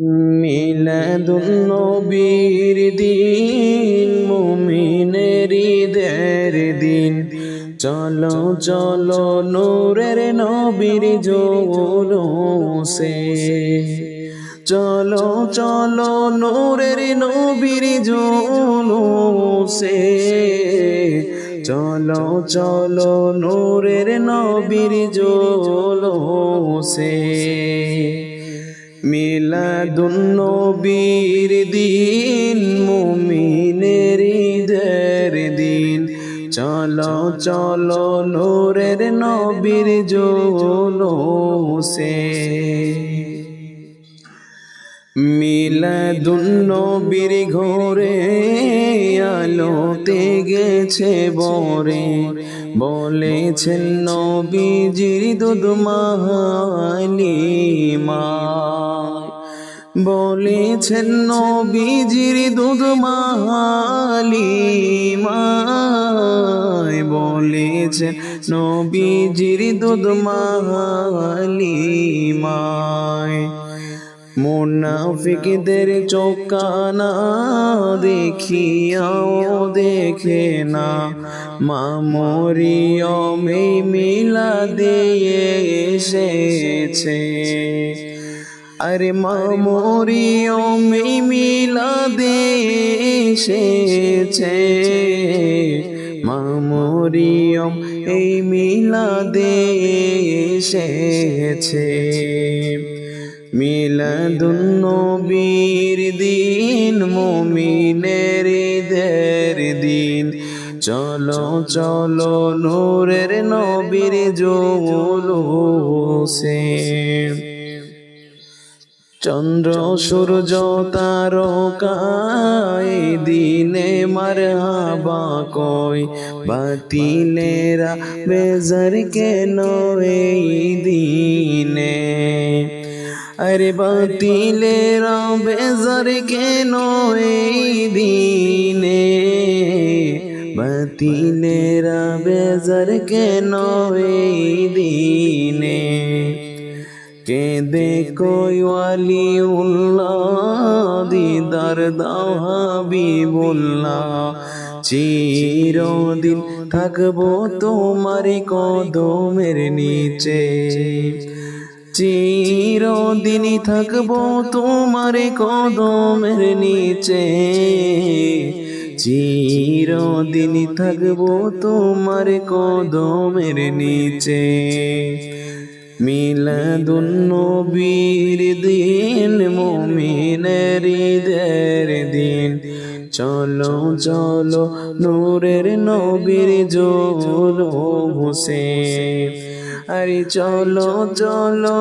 মিলাদুন নবীর দিন, মুমিনের ঈদের দিন। চলো চলো নূরের নবীর জোলসে। চলো চলো নূরের নবীর জোলসে। চলো চলো নূরের নবীর জোলসে। মিলাদুন বীর দিন মুমিনের ঈদের দিন। চলো চলো নূরের নবীর জোলসে। মিলাদুন নবীর ঘরে আলোতে গেছে বরে। বলেছেন নবীজির দুধ মাহালিমা বলেছেন নবীজির দুধ মাহালিমায় বলেছেন নবীজির দুধ মাহালিমায় মুনাফিকদের চোকানা দেখিয়াও দেখে না। মামরিয়মে মিলা দিয়ে এসেছে। আরে মামরিয়মে মিলা দিয়ে এসেছে। মামরিয়ম এই মিলা দিয়ে এসেছে। মিলাদুন নবীর দিন, মুমিনের ঈদের দিন। চলো চলো, নূরের নবীর জোলসে। চন্দ্র, সূর্য তারকায় দিনে মার হাবা কই? বাতিলেরা বেজার কেন এই দিনে। আরে বাতিলেরা বেজার কেন এই দিনে? বাতিলেরা বেজার কেন এই দিনে? কেঁদে কইওয়ালি উল্লাহ দিদার দাও হাবিবুল্লাহ। চিরদিন থাকব তোমার কদমের নিচে। চিরদিনই থাকব তোমার কদমের নিচে। চিরদিনই থাকব তোমার কদমের নিচে। মিলাদুন নবীর দিন, মুমিনের ঈদের দিন। চলো চলো, নূরের নবীর জোর হোসেন আরে চলো চলো।